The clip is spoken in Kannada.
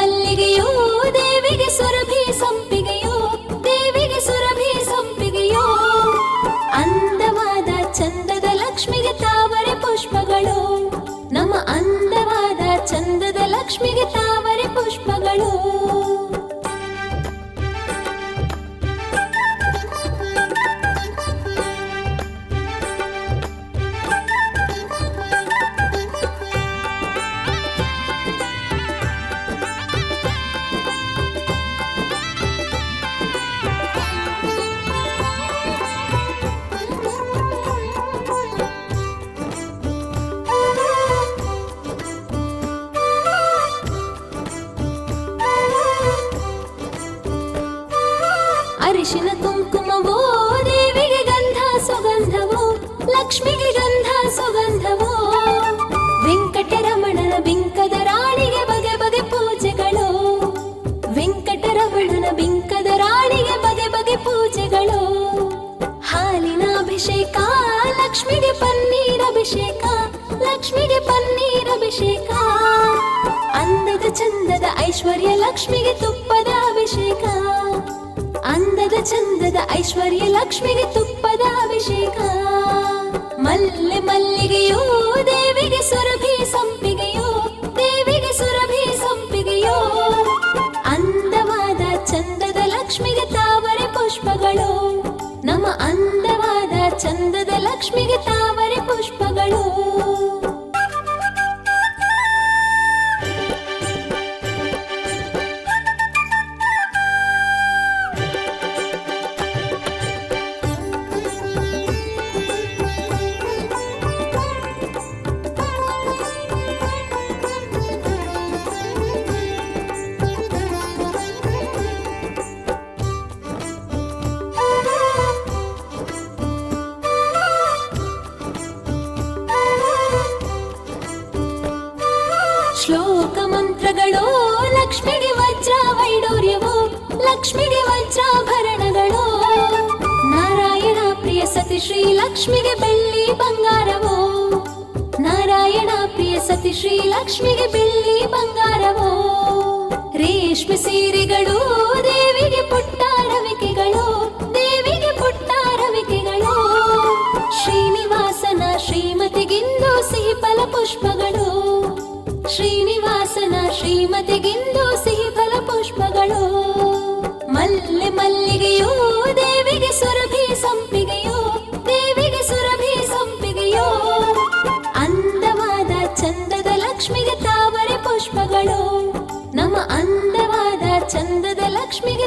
ಮಲ್ಲಿಗೆಯೋ ದೇವಿಗೆ ಸುರಭಿ ಸಂಪಿಗೆಯೋ ದೇವಿಗೆ ಸುರಭಿ ಸಂಪಿಗೆಯೋ ಅಂದವಾದ ಚಂದದ ಲಕ್ಷ್ಮಿಗೆ ತಾವರೆ ಪುಷ್ಪಗಳು. ನಮ್ಮ ಅಂದವಾದ ಚಂದದ ಲಕ್ಷ್ಮಿಗೆ ತಾವರೆ ಪುಷ್ಪಗಳು. ಅರಿಶಿನ ಕುಂಕುಮವೋ, ದೇವಿಗೆ ಗಂಧ ಸುಗಂಧವೋ, ಲಕ್ಷ್ಮಿಗೆ ಗಂಧ ಸುಗಂಧವೋ. ವೆಂಕಟರಮಣನ ಬಿಂಕದ ರಾಣಿಗೆ ಬಗೆ ಬಗೆ ಪೂಜೆಗಳು. ವೆಂಕಟರಮಣನ ಬಿಂಕದ ರಾಣಿಗೆ ಬಗೆ ಬಗೆ ಪೂಜೆಗಳು. ಹಾಲಿನ ಅಭಿಷೇಕ, ಲಕ್ಷ್ಮಿಗೆ ಪನ್ನೀರ್ ಅಭಿಷೇಕ, ಲಕ್ಷ್ಮಿಗೆ ಪನ್ನೀರ್ ಅಭಿಷೇಕ. ಅಂದದ ಚಂದದ ಐಶ್ವರ್ಯ ಲಕ್ಷ್ಮಿಗೆ ಅಭಿಷೇಕ ಅಂದದ ಚಂದದ ಐಶ್ವರ್ಯ ಲಕ್ಷ್ಮಿಗೆ ತುಪ್ಪದ ಅಭಿಷೇಕ. ಮಲ್ಲೆ ಮಲ್ಲಿಗೆಯೋ, ದೇವಿಗೆ ಸುರಭಿ ಸಂಪಿಗೆಯೋ, ದೇವಿಗೆ ಸುರಭಿ ಸಂಪಿಗೆಯೋ. ಅಂದವಾದ ಚಂದದ ಲಕ್ಷ್ಮಿಗೆ ತಾವರೆ ಪುಷ್ಪಗಳು. ನಮ್ಮ ಅಂದವಾದ ಚಂದದ ಲಕ್ಷ್ಮಿಗೆ ತಾವರೆ ಪುಷ್ಪಗಳು. ಶ್ಲೋಕ ಮಂತ್ರಗಳು ಲಕ್ಷ್ಮಿಗೆ ವಜ್ರ ವೈಡೂರ್ಯವು, ಲಕ್ಷ್ಮಿಗೆ ವಜ್ರಾಭರಣಗಳು ನಾರಾಯಣ ಪ್ರಿಯ ಸತಿ ಶ್ರೀ ಲಕ್ಷ್ಮಿಗೆ ಬೆಳ್ಳಿ ಬಂಗಾರವೋ. ನಾರಾಯಣ ಪ್ರಿಯ ಸತಿ ಶ್ರೀ ಲಕ್ಷ್ಮಿಗೆ ಬೆಳ್ಳಿ ಬಂಗಾರವೋ. ರೇಷ್ಮೆ ಸೀರೆಗಳು, ದೇವಿಗೆ ಪುಟ್ಟ ರವಿಕೆಗಳು ದೇವಿಗೆ ಪುಟ್ಟ ರವಿಕೆಗಳು ಶ್ರೀನಿವಾಸನ ಶ್ರೀಮತಿಗಿಂದು ಸಿಹಿ ಫಲ ಪುಷ್ಪಗಳು. ಶ್ರೀಮತಿಗಿಂದು ಸಿಹಿ ಫಲ ಪುಷ್ಪಗಳು. ಮಲ್ಲೆ ಮಲ್ಲಿಗೆಯೋ, ದೇವಿಗೆ ಸುರಭಿ ಸಂಪಿಗೆಯೋ, ದೇವಿಗೆ ಸುರಭಿ ಸಂಪಿಗೆಯೋ. ಅಂದವಾದ ಚಂದದ ಲಕ್ಷ್ಮಿಗೆ ತಾವರೆ ಪುಷ್ಪಗಳು. ನಮ್ಮ ಅಂದವಾದ ಚಂದದ ಲಕ್ಷ್ಮಿಗೆ